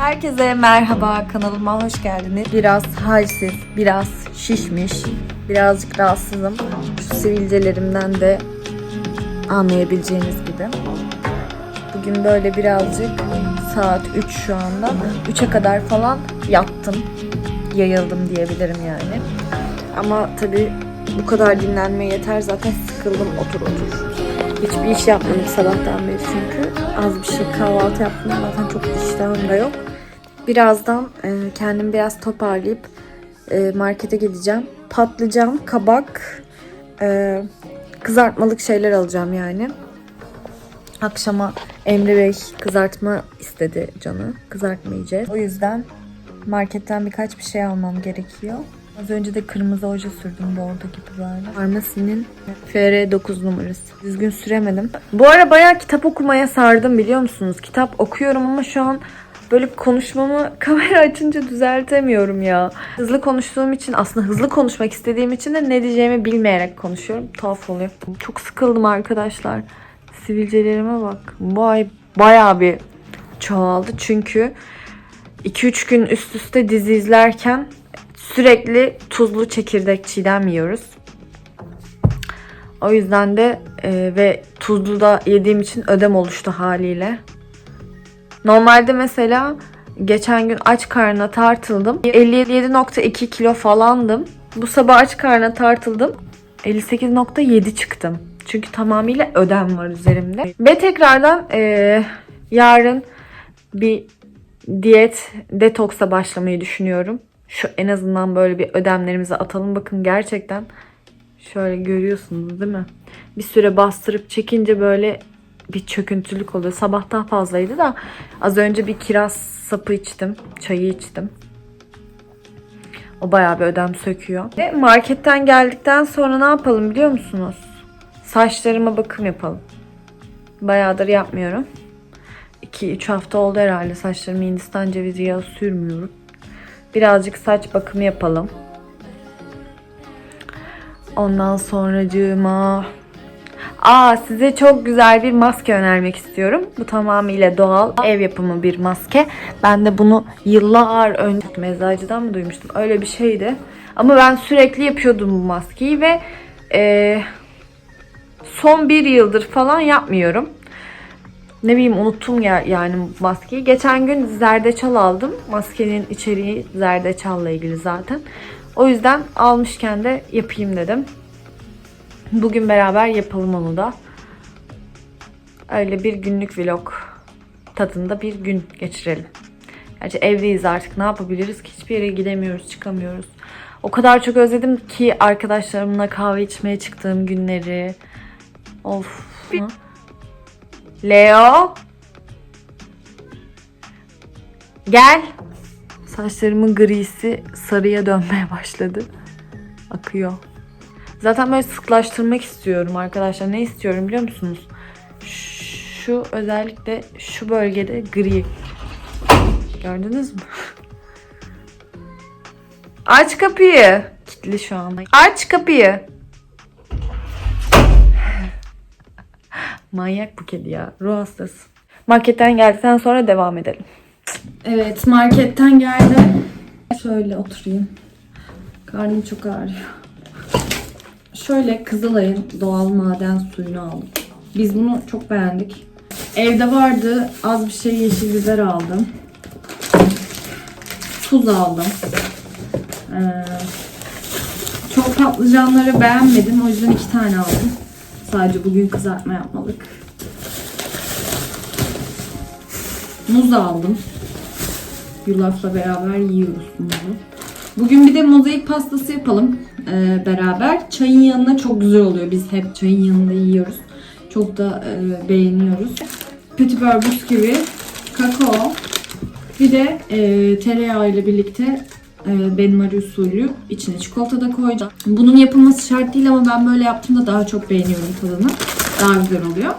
Herkese merhaba kanalıma hoş geldiniz. Biraz halsiz, biraz şişmiş, birazcık rahatsızım. Şu sivilcelerimden de anlayabileceğiniz gibi. Bugün böyle birazcık saat 3 şu anda. 3'e kadar falan yattım. Yayıldım diyebilirim yani. Ama tabii bu kadar dinlenme yeter. Zaten sıkıldım otur otur. Hiçbir iş yapmadım sabahtan beri çünkü. Az bir şey kahvaltı yaptım. Zaten çok iştahım da yok. Birazdan e, kendimi biraz toparlayıp e, markete gideceğim. Patlıcan, kabak, e, kızartmalık şeyler alacağım yani. Akşama Emre Bey kızartma istedi canı. Kızartma yiyeceğiz. O yüzden marketten birkaç bir şey almam gerekiyor. Az önce de kırmızı oje sürdüm bordo gibi böyle. Farmasinin FR9 numarası. Düzgün süremedim. Bu ara bayağı kitap okumaya sardım biliyor musunuz? Kitap okuyorum ama şu an böyle konuşmamı kamera açınca düzeltemiyorum ya. Hızlı konuştuğum için aslında hızlı konuşmak istediğim için de ne diyeceğimi bilmeyerek konuşuyorum. Tuhaf oluyor. Çok sıkıldım arkadaşlar. Sivilcelerime bak. Bu ay bayağı bir çoğaldı çünkü 2-3 gün üst üste dizi izlerken sürekli tuzlu çekirdek çiğdem yiyoruz. O yüzden de e, ve tuzlu da yediğim için ödem oluştu haliyle. Normalde mesela geçen gün aç karnına tartıldım. 57.2 kilo falandım. Bu sabah aç karnına tartıldım. 58.7 çıktım. Çünkü tamamıyla ödem var üzerimde. Ve tekrardan e, yarın bir diyet detoksa başlamayı düşünüyorum. Şu en azından böyle bir ödemlerimizi atalım. Bakın gerçekten şöyle görüyorsunuz değil mi? Bir süre bastırıp çekince böyle bir çöküntülük oluyor. Sabah daha fazlaydı da az önce bir kiraz sapı içtim. Çayı içtim. O bayağı bir ödem söküyor. Ve marketten geldikten sonra ne yapalım biliyor musunuz? Saçlarıma bakım yapalım. Bayağıdır yapmıyorum. 2-3 hafta oldu herhalde saçlarımı Hindistan cevizi yağı sürmüyorum. Birazcık saç bakımı yapalım. Ondan sonracığıma Aa size çok güzel bir maske önermek istiyorum. Bu tamamıyla doğal ev yapımı bir maske. Ben de bunu yıllar önce meczacıdan mı duymuştum? Öyle bir şeydi. Ama ben sürekli yapıyordum bu maskeyi ve e, son bir yıldır falan yapmıyorum. Ne bileyim unuttum ya yani maskeyi. Geçen gün zerdeçal aldım. Maskenin içeriği zerdeçalla ilgili zaten. O yüzden almışken de yapayım dedim. Bugün beraber yapalım onu da. Öyle bir günlük vlog tadında bir gün geçirelim. Gerçi evdeyiz artık ne yapabiliriz ki hiçbir yere gidemiyoruz, çıkamıyoruz. O kadar çok özledim ki arkadaşlarımla kahve içmeye çıktığım günleri. Of. Leo. Gel. Saçlarımın grisi sarıya dönmeye başladı. Akıyor. Zaten böyle sıklaştırmak istiyorum arkadaşlar. Ne istiyorum biliyor musunuz? Şu özellikle şu bölgede gri. Gördünüz mü? Aç kapıyı. Kitli şu anda. Aç kapıyı. Manyak bu kedi ya. Ruh hastası. Marketten geldikten sonra devam edelim. Evet marketten geldi. Şöyle oturayım. Karnım çok ağrıyor. Şöyle Kızılay'ın doğal maden suyunu aldım. Biz bunu çok beğendik. Evde vardı. Az bir şey yeşil biber aldım. Tuz aldım. Ee, çok patlıcanları beğenmedim. O yüzden iki tane aldım. Sadece bugün kızartma yapmalık. Muz aldım. Yulafla beraber yiyoruz muzu. Bugün bir de mozaik pastası yapalım e, beraber. Çayın yanına çok güzel oluyor. Biz hep çayın yanında yiyoruz. Çok da e, beğeniyoruz. Petit beurre bisküvi, kakao, bir de e, tereyağı ile birlikte e, benmari usulü içine çikolata da koyacağım. Bunun yapılması şart değil ama ben böyle yaptığımda daha çok beğeniyorum tadını. Daha güzel oluyor.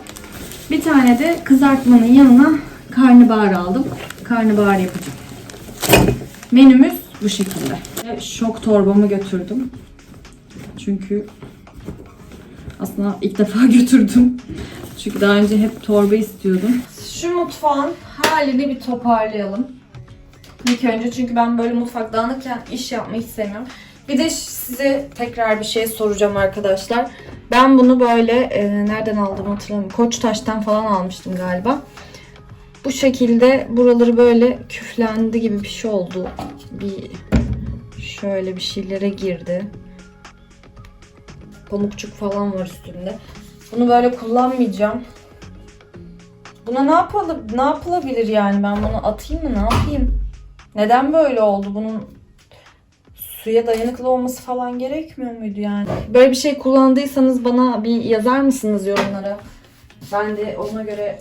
Bir tane de kızartmanın yanına karnabahar aldım. Karnabahar yapacağım. Menümüz bu şekilde. Şok torbamı götürdüm. Çünkü aslında ilk defa götürdüm. Çünkü daha önce hep torba istiyordum. Şu mutfağın halini bir toparlayalım. İlk önce çünkü ben böyle mutfak dağınıkken iş yapmayı sevmiyorum. Bir de size tekrar bir şey soracağım arkadaşlar. Ben bunu böyle e, nereden aldım hatırlamıyorum. Koçtaş'tan falan almıştım galiba. Bu şekilde buraları böyle küflendi gibi bir şey oldu. Bir şöyle bir şeylere girdi. Pamukçuk falan var üstünde. Bunu böyle kullanmayacağım. Buna ne yapalım? Ne yapılabilir yani? Ben bunu atayım mı? Ne yapayım? Neden böyle oldu? Bunun suya dayanıklı olması falan gerekmiyor muydu yani? Böyle bir şey kullandıysanız bana bir yazar mısınız yorumlara? Ben de ona göre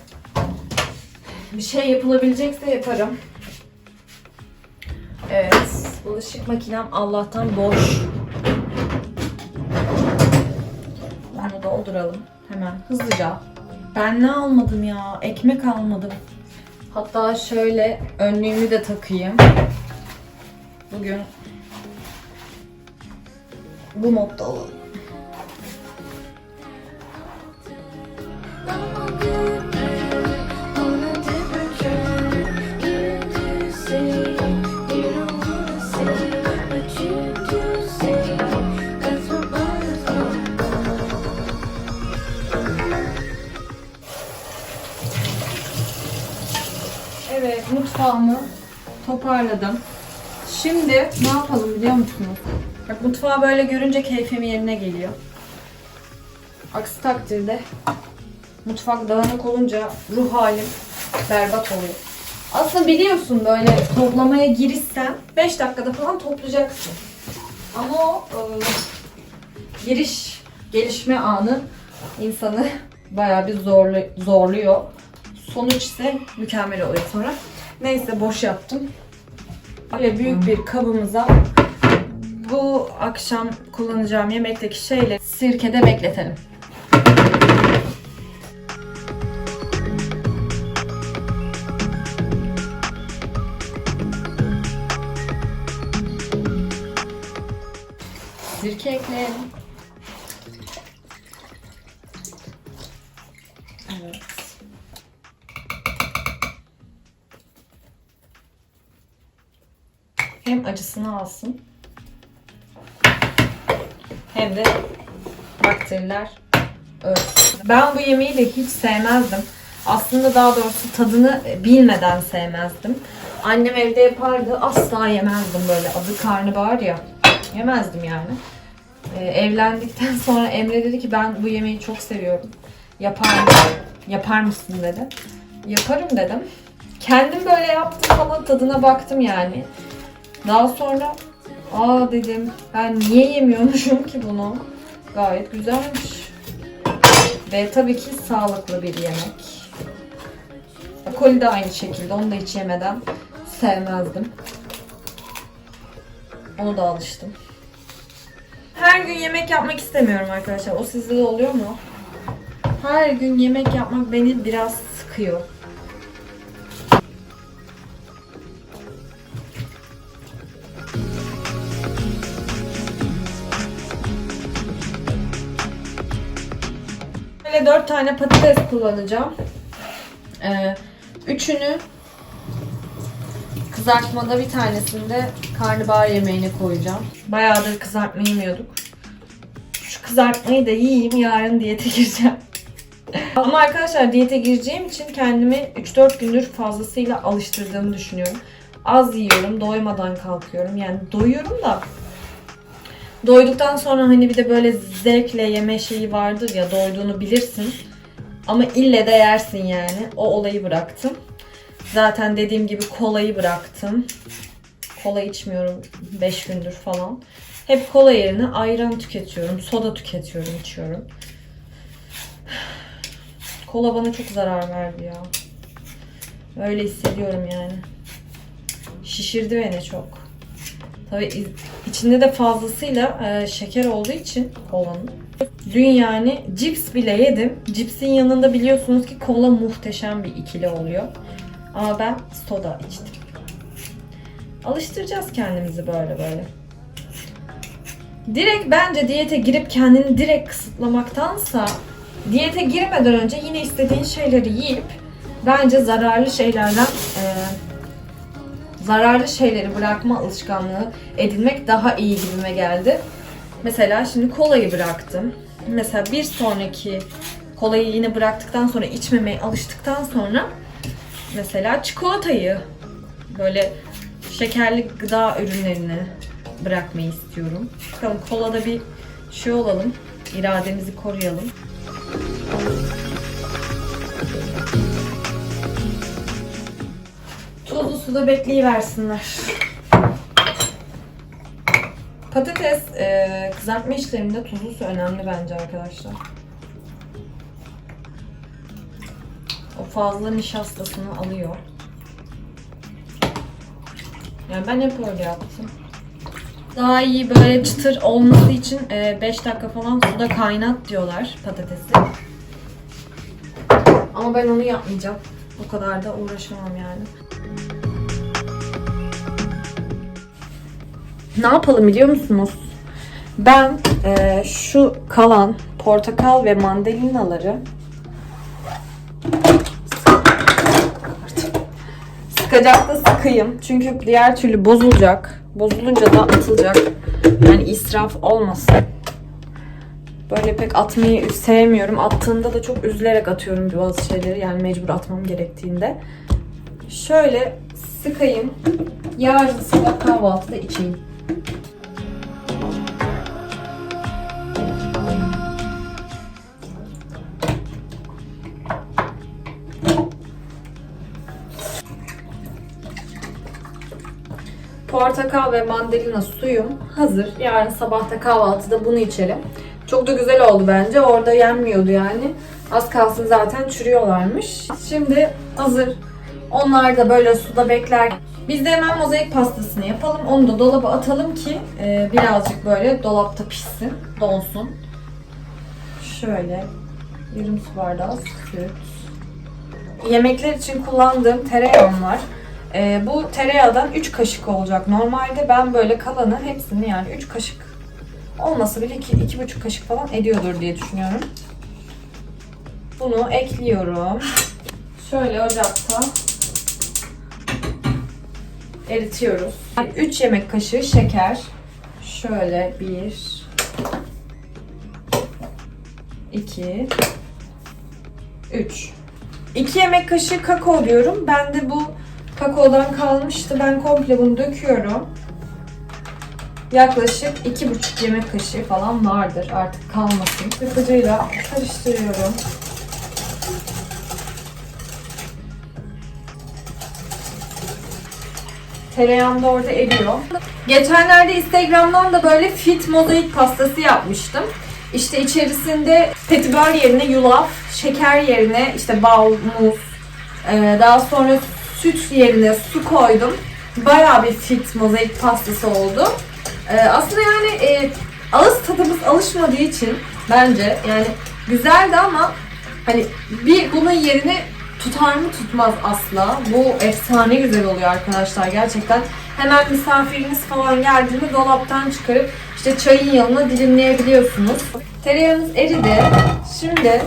bir şey yapılabilecekse yaparım. Evet. Bulaşık makinem Allah'tan boş. Bunu dolduralım. Hemen hızlıca. Ben ne almadım ya? Ekmek almadım. Hatta şöyle önlüğümü de takayım. Bugün bu modda olalım. Mutfağımı toparladım. Şimdi ne yapalım biliyor musunuz? Bak mutfağı böyle görünce keyfim yerine geliyor. Aksi takdirde mutfak dağınık olunca ruh halim berbat oluyor. Aslında biliyorsun böyle toplamaya girişsen 5 dakikada falan toplayacaksın. Ama o e, giriş, gelişme anı insanı bayağı bir zorlu, zorluyor. Sonuç ise mükemmel oluyor sonra. Neyse boş yaptım. Böyle büyük bir kabımıza bu akşam kullanacağım yemekteki şeyleri sirkede bekletelim. Sirke ekleyelim. Acısını alsın hem de bakteriler ölsün. Ben bu yemeği de hiç sevmezdim. Aslında daha doğrusu tadını bilmeden sevmezdim. Annem evde yapardı. Asla yemezdim böyle. Adı karnabahar ya. Yemezdim yani. Ee, evlendikten sonra Emre dedi ki ben bu yemeği çok seviyorum. Yapar? Yapar mısın dedi. Yaparım dedim. Kendim böyle yaptım falan tadına baktım yani. Daha sonra aa dedim ben niye yemiyormuşum ki bunu? Gayet güzelmiş. Ve tabii ki sağlıklı bir yemek. Koli de aynı şekilde. Onu da hiç yemeden sevmezdim. Onu da alıştım. Her gün yemek yapmak istemiyorum arkadaşlar. O sizde de oluyor mu? Her gün yemek yapmak beni biraz sıkıyor. Böyle dört tane patates kullanacağım. Ee, üçünü kızartmada bir tanesinde karnabahar yemeğine koyacağım. Bayağıdır kızartma yemiyorduk. Şu kızartmayı da yiyeyim yarın diyete gireceğim. Ama arkadaşlar diyete gireceğim için kendimi 3-4 gündür fazlasıyla alıştırdığımı düşünüyorum. Az yiyorum, doymadan kalkıyorum. Yani doyuyorum da Doyduktan sonra hani bir de böyle zevkle yeme şeyi vardır ya doyduğunu bilirsin. Ama ille de yersin yani. O olayı bıraktım. Zaten dediğim gibi kolayı bıraktım. Kola içmiyorum 5 gündür falan. Hep kola yerine ayran tüketiyorum. Soda tüketiyorum, içiyorum. Kola bana çok zarar verdi ya. Öyle hissediyorum yani. Şişirdi beni çok. Tabii içinde de fazlasıyla e, şeker olduğu için kolanın. Dün yani cips bile yedim. Cipsin yanında biliyorsunuz ki kola muhteşem bir ikili oluyor. Ama ben soda içtim. Alıştıracağız kendimizi böyle böyle. Direkt bence diyete girip kendini direkt kısıtlamaktansa diyete girmeden önce yine istediğin şeyleri yiyip bence zararlı şeylerden zararlı şeyleri bırakma alışkanlığı edinmek daha iyi gibime geldi. Mesela şimdi kolayı bıraktım. Mesela bir sonraki kolayı yine bıraktıktan sonra içmemeye alıştıktan sonra mesela çikolatayı böyle şekerli gıda ürünlerini bırakmayı istiyorum. Bakalım kolada bir şey olalım. irademizi koruyalım. Tuzlu suda bekleyiversinler. Patates e, kızartma işleminde tuzlu su önemli bence arkadaşlar. O fazla nişastasını alıyor. Yani ben hep öyle yaptım. Daha iyi böyle çıtır olması için 5 dakika falan suda kaynat diyorlar patatesi. Ama ben onu yapmayacağım. O kadar da uğraşamam yani. Ne yapalım biliyor musunuz? Ben e, şu kalan portakal ve mandalinaları sıkacakta sıkayım. Çünkü diğer türlü bozulacak. Bozulunca da atılacak. Yani israf olmasın. Böyle pek atmayı sevmiyorum. Attığımda da çok üzülerek atıyorum bazı şeyleri. Yani mecbur atmam gerektiğinde. Şöyle sıkayım. Yarın sabah kahvaltıda içeyim. Portakal ve mandalina suyum hazır. Yarın sabahta kahvaltıda bunu içelim. Çok da güzel oldu bence. Orada yenmiyordu yani. Az kalsın zaten çürüyorlarmış. Şimdi hazır. Onlar da böyle suda bekler. Biz de hemen mozaik pastasını yapalım. Onu da dolaba atalım ki e, birazcık böyle dolapta pişsin, donsun. Şöyle yarım su bardağı süt. Yemekler için kullandığım tereyağım var. Ee, bu tereyağdan 3 kaşık olacak. Normalde ben böyle kalanı hepsini yani 3 kaşık olmasa bile 2 iki, buçuk kaşık falan ediyordur diye düşünüyorum. Bunu ekliyorum. Şöyle ocakta eritiyoruz. 3 yemek kaşığı şeker. Şöyle 1 2 3 2 yemek kaşığı kakao diyorum. Ben de bu kakaodan kalmıştı. Ben komple bunu döküyorum. Yaklaşık 2,5 yemek kaşığı falan vardır. Artık kalmasın. Sıkıcıyla karıştırıyorum. Tereyağım da orada eriyor. Geçenlerde Instagram'dan da böyle fit mozaik pastası yapmıştım. İşte içerisinde petibör yerine yulaf, şeker yerine işte bal, muz, ee, daha sonra süt yerine su koydum. Bayağı bir fit mozaik pastası oldu. Ee, aslında yani e, ağız tadımız alışmadığı için bence yani güzeldi ama hani bir bunun yerini tutar mı tutmaz asla. Bu efsane güzel oluyor arkadaşlar gerçekten. Hemen misafiriniz falan geldiğinde dolaptan çıkarıp işte çayın yanına dilimleyebiliyorsunuz. Tereyağımız eridi. Şimdi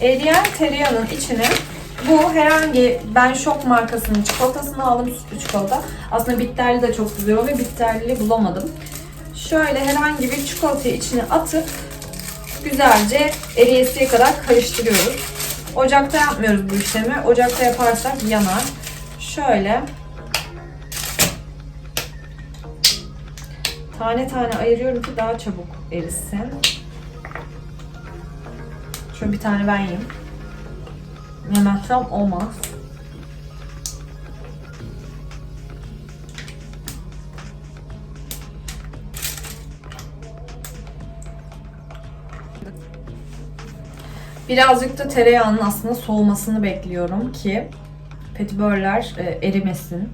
eriyen tereyağının içine bu herhangi ben şok markasının çikolatasını aldım sütlü çikolata. Aslında bitterli de çok güzel oluyor. Bitterli bulamadım. Şöyle herhangi bir çikolatayı içine atıp güzelce eriyesiye kadar karıştırıyoruz. Ocakta yapmıyoruz bu işlemi. Ocakta yaparsak yanar. Şöyle tane tane ayırıyorum ki daha çabuk erisin. Şöyle bir tane ben yiyeyim. Yemezsem olmaz. Birazcık da tereyağının aslında soğumasını bekliyorum ki petibörler e, erimesin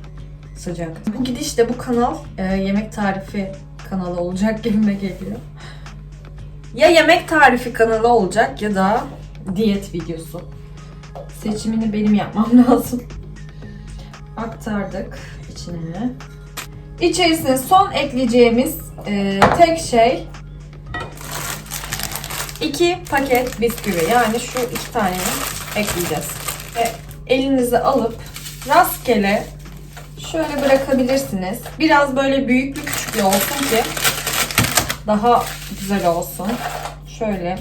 sıcak. Bu gidişte bu kanal e, yemek tarifi kanalı olacak gibime geliyor. Ya yemek tarifi kanalı olacak ya da diyet videosu. Seçimini benim yapmam lazım. Aktardık içine. İçerisine son ekleyeceğimiz e, tek şey iki paket bisküvi. Yani şu iki taneyi ekleyeceğiz. Ve elinize alıp rastgele Şöyle bırakabilirsiniz. Biraz böyle büyüklü küçüklü olsun ki daha güzel olsun. Şöyle.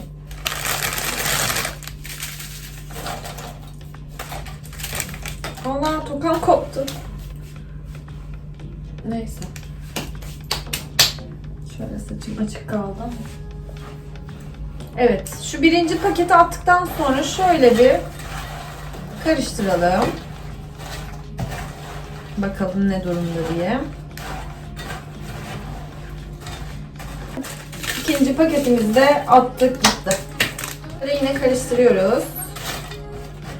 Allah tokam koptu. Neyse. Şöyle saçım açık kaldı. Evet, şu birinci paketi attıktan sonra şöyle bir karıştıralım. Bakalım ne durumda diye. İkinci paketimizi de attık gitti. Böyle yine karıştırıyoruz.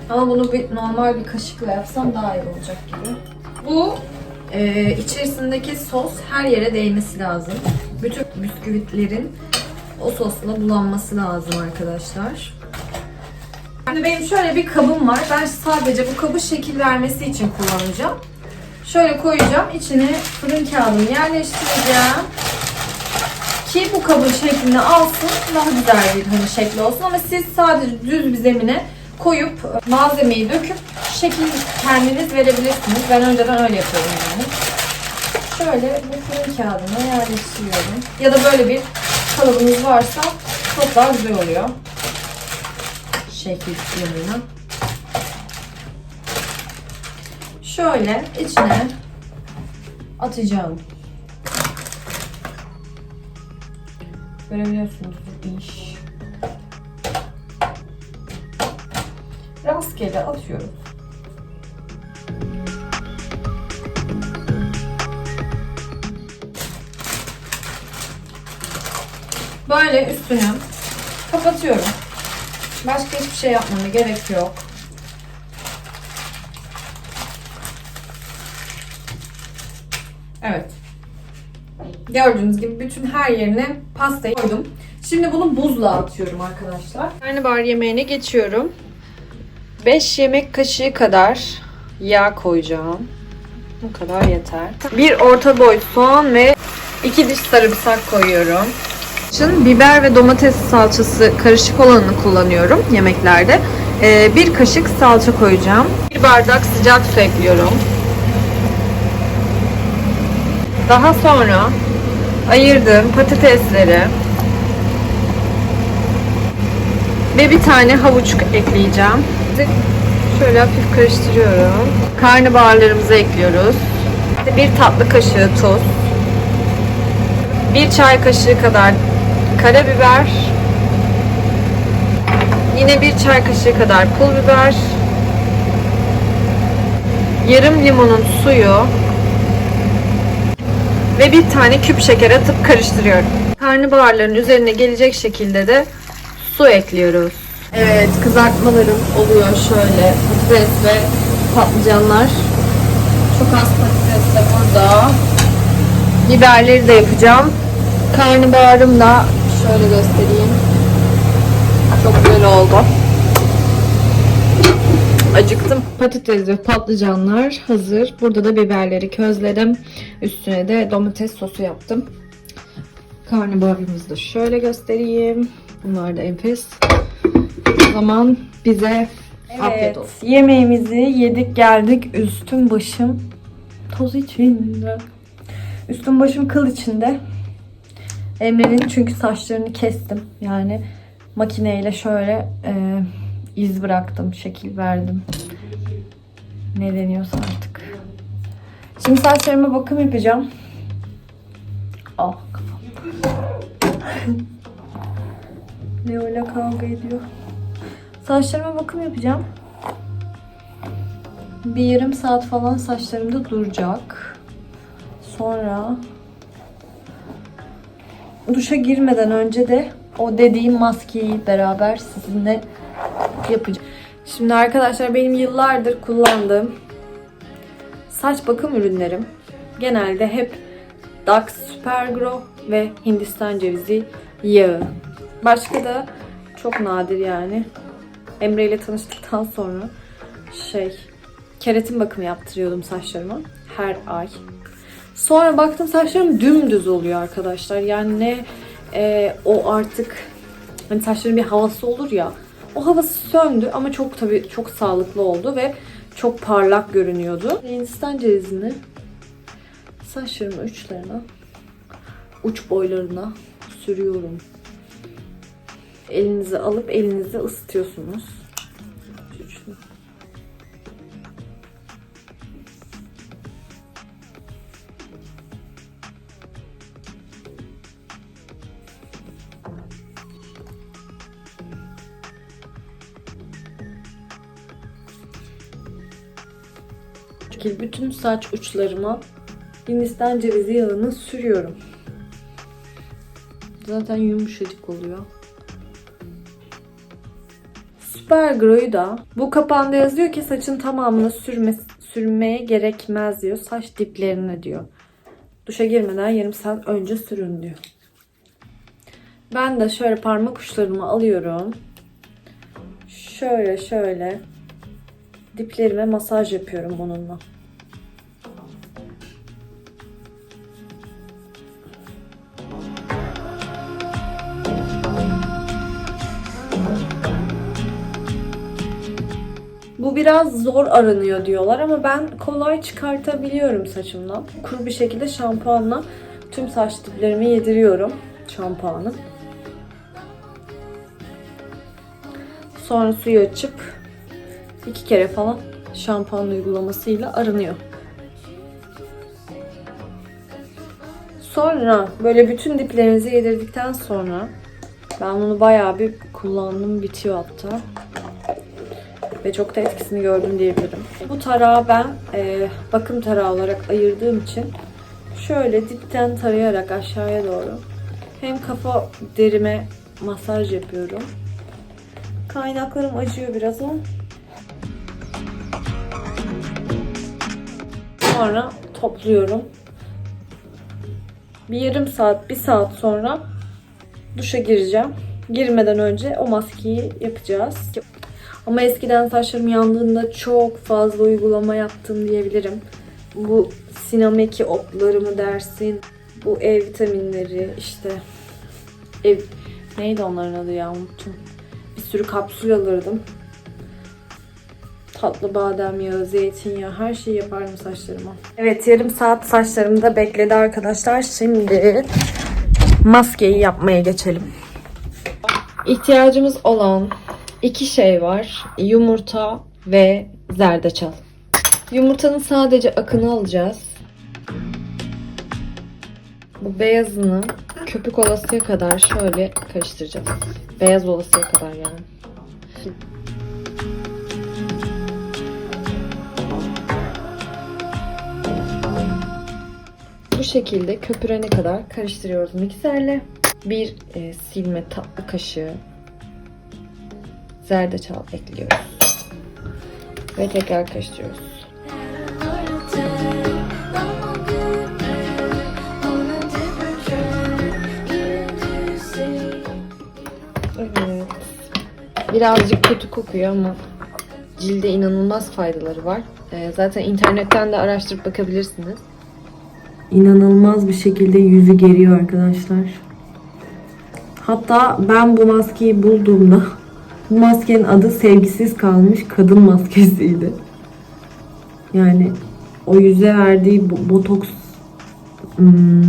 Ama bunu bir normal bir kaşıkla yapsam daha iyi olacak gibi. Bu e, içerisindeki sos her yere değmesi lazım. Bütün bisküvitlerin o sosla bulanması lazım arkadaşlar. Şimdi benim şöyle bir kabım var. Ben sadece bu kabı şekil vermesi için kullanacağım. Şöyle koyacağım. İçine fırın kağıdını yerleştireceğim. Ki bu kabın şeklini alsın. Daha güzel bir hani şekli olsun. Ama siz sadece düz bir zemine koyup malzemeyi döküp şekil kendiniz verebilirsiniz. Ben önceden öyle yapıyorum yani. Şöyle bu fırın kağıdına yerleştiriyorum. Ya da böyle bir kalıbınız varsa çok daha güzel oluyor. Şekil yanına. Şöyle içine atacağım. Görebiliyorsunuz iş. Rastgele atıyorum. Böyle üstünü kapatıyorum. Başka hiçbir şey yapmama gerek yok. Evet. Gördüğünüz gibi bütün her yerine pastayı koydum. Şimdi bunu buzluğa atıyorum arkadaşlar. Karnabahar yemeğine geçiyorum. 5 yemek kaşığı kadar yağ koyacağım. Bu kadar yeter. Bir orta boy soğan ve iki diş sarımsak koyuyorum. Şimdi biber ve domates salçası karışık olanını kullanıyorum yemeklerde. Ee, bir kaşık salça koyacağım. Bir bardak sıcak su ekliyorum. Daha sonra ayırdığım patatesleri ve bir tane havuç ekleyeceğim. Şöyle hafif karıştırıyorum. Karnabaharlarımızı ekliyoruz. Bir tatlı kaşığı tuz. Bir çay kaşığı kadar karabiber. Yine bir çay kaşığı kadar pul biber. Yarım limonun suyu ve bir tane küp şeker atıp karıştırıyorum. Karnabaharların üzerine gelecek şekilde de su ekliyoruz. Evet kızartmalarım oluyor şöyle patates ve patlıcanlar. Çok az patates de burada. Biberleri de yapacağım. Karnabaharım da şöyle göstereyim. Çok güzel oldu. Acıktım. Patates ve patlıcanlar hazır. Burada da biberleri közledim. Üstüne de domates sosu yaptım. Karnabaharımızı da şöyle göstereyim. Bunlar da enfes. O zaman bize afiyet olsun. Yemeğimizi yedik geldik. Üstüm başım toz içinde. Üstüm başım kıl içinde. Emre'nin çünkü saçlarını kestim. Yani makineyle şöyle e, iz bıraktım, şekil verdim. Ne deniyorsa artık. Şimdi saçlarıma bakım yapacağım. Ah kafam. ne öyle kavga ediyor. Saçlarıma bakım yapacağım. Bir yarım saat falan saçlarımda duracak. Sonra duşa girmeden önce de o dediğim maskeyi beraber sizinle yapacağım. Şimdi arkadaşlar benim yıllardır kullandığım saç bakım ürünlerim genelde hep Dax Supergrow ve Hindistan cevizi yağı. Başka da çok nadir yani. Emre ile tanıştıktan sonra şey keratin bakımı yaptırıyordum saçlarıma her ay. Sonra baktım saçlarım dümdüz oluyor arkadaşlar. Yani ne e, o artık hani saçların bir havası olur ya. O havası söndü ama çok tabii çok sağlıklı oldu ve çok parlak görünüyordu. Hindistan cevizini saçlarımın uçlarına, uç boylarına sürüyorum. Elinizi alıp elinizi ısıtıyorsunuz. Şekil bütün saç uçlarıma Hindistan cevizi yağını sürüyorum. Zaten yumuşacık oluyor. Superglo'yu da bu kapağında yazıyor ki saçın tamamını sürme, sürmeye gerekmez diyor. Saç diplerine diyor. Duşa girmeden yarım saat önce sürün diyor. Ben de şöyle parmak uçlarımı alıyorum. Şöyle şöyle diplerime masaj yapıyorum bununla. Bu biraz zor aranıyor diyorlar ama ben kolay çıkartabiliyorum saçımdan. Kuru bir şekilde şampuanla tüm saç diplerimi yediriyorum şampuanı. Sonra suyu açıp iki kere falan şampuan uygulamasıyla aranıyor. Sonra böyle bütün diplerinizi yedirdikten sonra ben bunu bayağı bir kullandım bitiyor hatta. Ve çok da etkisini gördüm diyebilirim. Bu tarağı ben e, bakım tarağı olarak ayırdığım için şöyle dipten tarayarak aşağıya doğru hem kafa derime masaj yapıyorum. Kaynaklarım acıyor biraz ama Sonra topluyorum. Bir yarım saat, bir saat sonra duşa gireceğim. Girmeden önce o maskeyi yapacağız. Ama eskiden saçlarım yandığında çok fazla uygulama yaptım diyebilirim. Bu sinameki otları mı dersin? Bu E vitaminleri işte ev neydi onların adı ya unuttum. Bir sürü kapsül alırdım tatlı badem yağı, zeytinyağı her şeyi yapardım saçlarıma. Evet yarım saat saçlarımda bekledi arkadaşlar. Şimdi maskeyi yapmaya geçelim. İhtiyacımız olan iki şey var. Yumurta ve zerdeçal. Yumurtanın sadece akını alacağız. Bu beyazını köpük olasıya kadar şöyle karıştıracağız. Beyaz olasıya kadar yani. Bu şekilde köpürene kadar karıştırıyoruz mikserle. Bir e, silme tatlı kaşığı zerdeçal ekliyoruz. Ve tekrar karıştırıyoruz. Birazcık kötü kokuyor ama cilde inanılmaz faydaları var. E, zaten internetten de araştırıp bakabilirsiniz. İnanılmaz bir şekilde yüzü geriyor arkadaşlar. Hatta ben bu maskeyi bulduğumda bu maskenin adı sevgisiz kalmış kadın maskesiydi. Yani o yüze verdiği botoks hmm,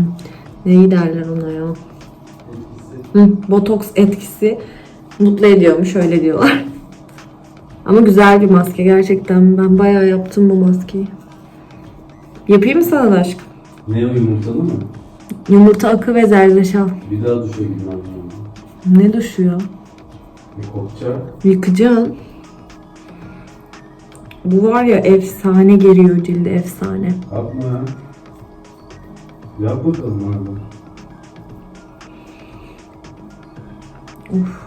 neyi derler ona ya? Hı, botoks etkisi mutlu ediyormuş öyle diyorlar. Ama güzel bir maske gerçekten. Ben bayağı yaptım bu maskeyi. Yapayım mı sana da aşkım? Ne o yumurtalı mı? Yumurta akı ve zerdeçal. Bir daha duşa girmem lazım. Ne duşu ya? Bir kokacak. Yıkacağım. Bu var ya efsane geriyor cildi efsane. Yapma ya. Yap bakalım abi. Uf.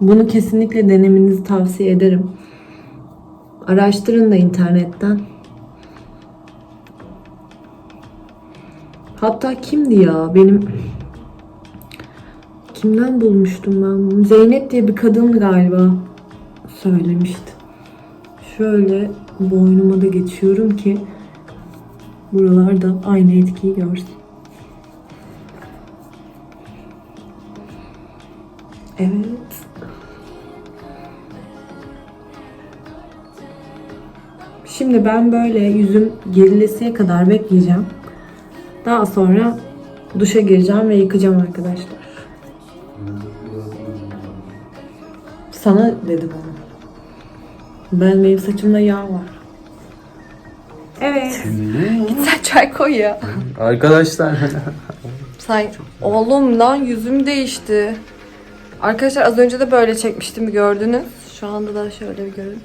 Bunu kesinlikle denemenizi tavsiye ederim. Araştırın da internetten. Hatta kimdi ya benim kimden bulmuştum ben? Zeynep diye bir kadın galiba söylemişti. Şöyle boynuma da geçiyorum ki buralarda aynı etkiyi görsün. Evet. Şimdi ben böyle yüzüm gerilesiye kadar bekleyeceğim. Daha sonra duşa gireceğim ve yıkayacağım arkadaşlar. Sana dedim onu. Ben benim saçımda yağ var. Evet. Sen çay koy ya. Arkadaşlar. Say oğlum lan yüzüm değişti. Arkadaşlar az önce de böyle çekmiştim gördünüz. Şu anda da şöyle bir görün.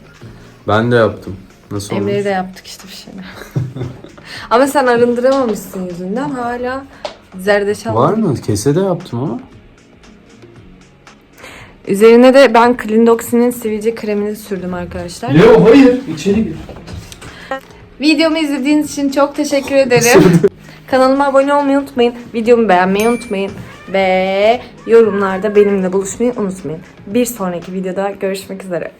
ben de yaptım. Nasıl olmuş? Emre'ye de yaptık işte bir şeyler. ama sen arındıramamışsın yüzünden hala zerdeçal. Var mı? Kese de yaptım ama. Üzerine de ben Clindoxin'in sivilce kremini sürdüm arkadaşlar. Leo hayır. İçeri gir. Videomu izlediğiniz için çok teşekkür ederim. Kanalıma abone olmayı unutmayın. Videomu beğenmeyi unutmayın. Ve yorumlarda benimle buluşmayı unutmayın. Bir sonraki videoda görüşmek üzere.